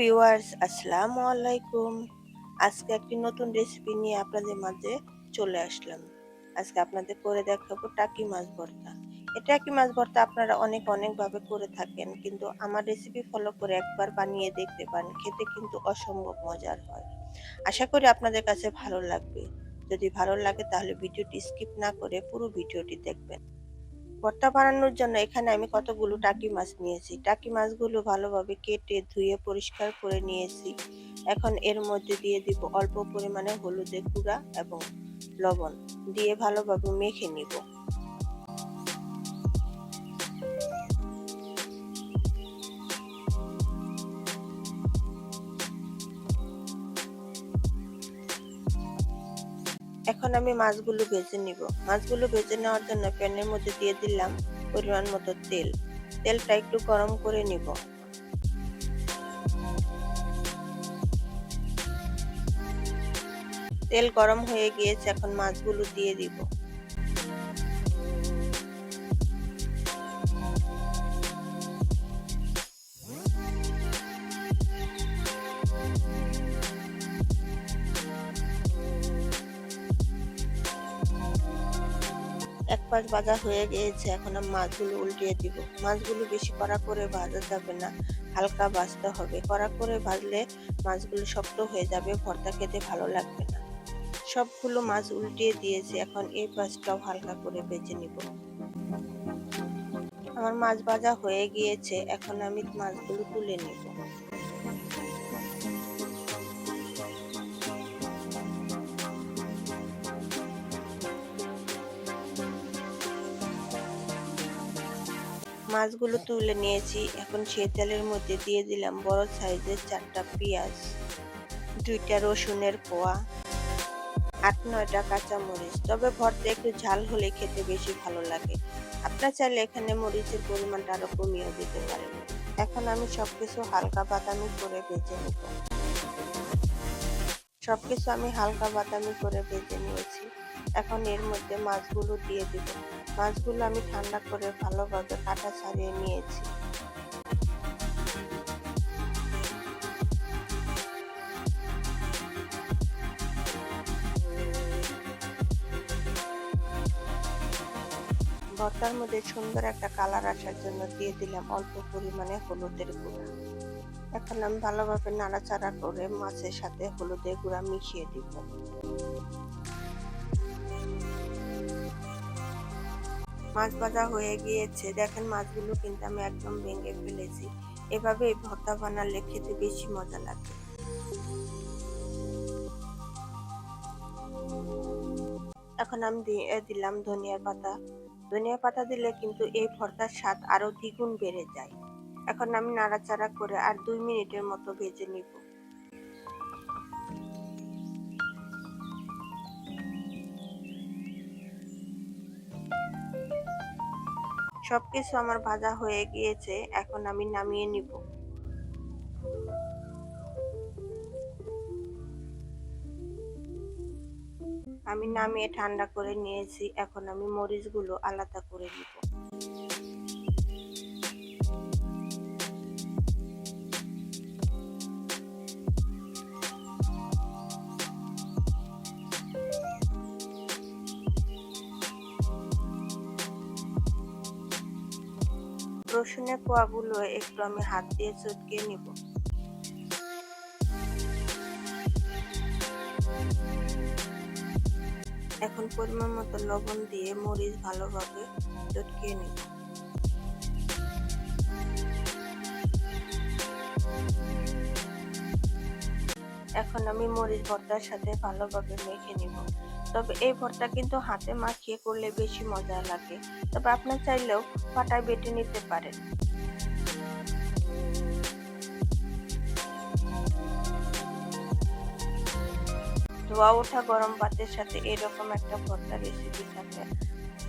Viewers, আসসালামু আলাইকুম। আজকে একটি নতুন রেসিপি নিয়ে আপনাদের মাঝে চলে আসলাম। আজকে আপনাদের করে দেখাবো টাকি মাছ ভর্তা। এই টাকি মাছ ভর্তা আপনারা অনেক অনেক ভাবে করে থাকেন, কিন্তু আমার রেসিপি ফলো করে একবার বানিয়ে দেখতে পারেন খেতে কিন্তু অসম্ভব মজার হয়। আশা করি আপনাদের কাছে ভালো লাগবে। যদি ভালো লাগে তাহলে ভিডিওটি স্কিপ না করে পুরো ভিডিওটি দেখবেন। ভর্তা বানানোর জন্য এখানে আমি কতগুলো টাকি মাছ নিয়েছি। টাকি মাছগুলো ভালোভাবে কেটে, ধুয়ে, পরিষ্কার করে নিয়েছি। এখন এর মধ্যে দিয়ে দিব অল্প পরিমাণে হলুদের গুঁড়া এবং লবণ। দিয়ে ভালোভাবে মেখে নিব। এখন আমি মাছগুলো ভেজে নিব। মাছগুলো ভেজে নেওয়ার জন্য প্যানের মধ্যে দিয়ে দিলাম পরিমাণ মতো তেল। তেলটা একটু গরম করে নিব। তেল গরম হয়ে গিয়েছে, এখন মাছগুলো দিয়ে দিব। এক পাশ ভাজা হয়ে গিয়েছে, এখন মাছগুলো উল্টিয়ে দিব। মাছগুলো বেশি কড়া করে ভাজা যাবে না, হালকা ভাজতে হবে। কড়া করে ভাজলে মাছগুলো শক্ত হয়ে যাবে, ভর্তা খেতে ভালো লাগবে না। সবগুলো মাছ উল্টিয়ে দিয়েছি, এখন এই পাশটাও হালকা করে বেজে নিব। আমার মাছ ভাজা হয়ে গিয়েছে, এখন আমি মাছগুলো তুলে নিব। মাছগুলো তুলে নিয়েছি। এখন সেই তেলের মধ্যে দিয়ে দিলাম বড় সাইজের চারটা পেঁয়াজ, দুইটা রসুনের পোয়া আট, নয়টা কাঁচামরিচ। তবে ভর্তা একটু ঝাল হলে খেতে বেশি ভালো লাগে। আপনার চাইলে এখানে মরিচের পরিমাণটা আরও কমিয়ে দিতে পারেন। এখন আমি সবকিছু হালকা বাদামি করে ভেজে নেব। সবকিছু আমি হালকা বাদামি করে ভেজে নিয়েছি। এখন এর মধ্যে মাছগুলো দিয়ে দিব। মাছগুলো আমি ঠান্ডা করে ভালোভাবে কাটা ছাড়িয়ে নিয়েছি। ভর্তার মধ্যে সুন্দর একটা কালার আসার জন্য দিয়ে দিলাম অল্প পরিমাণে হলুদের গুঁড়া। এখন আমি ভালোভাবে নাড়াচাড়া করে মাছের সাথে হলুদের গুঁড়া মিশিয়ে দিব। মাছ ভাজা হয়ে গিয়েছে। দেখেন, মাছগুলো কিন্তু আমি একদম ভেঙে ফেলেছি। এভাবে ভর্তা বানালে খেতে বেশি মজা লাগে। এখন আমি দিলাম ধনিয়ার পাতা। ধনিয়া পাতা দিলে কিন্তু এই ভর্তার স্বাদ আরও দ্বিগুণ বেড়ে যায়। এখন আমি নাড়াচাড়া করে আর দুই মিনিটের মতো ভেজে নিব। সবকিছু আমার ভাজা হয়ে গিয়েছে, এখন আমি নামিয়ে নিব। আমি নামিয়ে ঠান্ডা করে নিয়েছি, এখন আমি মরিচগুলো আলাদা করে নিব। রসুনের কোয়াগুলো একটু আমি হাত দিয়ে চটকে নিব। এখন পরিমাণ মতো লবণ দিয়ে মরিচ ভালোভাবে চটকিয়ে নিব। এখন আমি মরিচ ভর্তার সাথে ভালোভাবে মেখে নিব। তবে এই ভর্তা কিন্তু হাতে মাখিয়ে করলে বেশি মজা লাগে। তবে আপনার চাইলেও পাটায় বেটে নিতে পারেন। ধোয়া ওঠা গরম ভাতের সাথে এরকম একটা ভর্তা রেসিপি থাকে।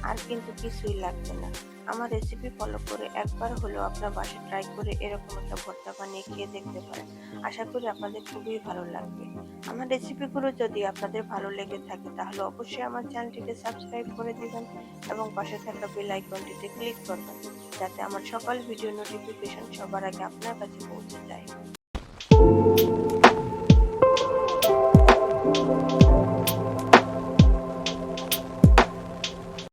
আর কিন্তু কিছুই লাগবে না। আমার রেসিপি ফলো করে একবার হলেও আপনার বাসায় ট্রাই করে এরকম একটা ভর্তা বানিয়ে খেয়ে দেখতে পারেন। আশা করি আপনাদের খুবই ভালো লাগবে। আমার রেসিপিগুলো যদি আপনাদের ভালো লেগে থাকে তাহলে অবশ্যই আমার চ্যানেলটিকে সাবস্ক্রাইব করে দিবেন এবং পাশে থাকা বেল আইকনটিতে ক্লিক করবেন যাতে আমার সকল ভিডিও নোটিফিকেশন সবার আগে আপনার কাছে পৌঁছে যায়।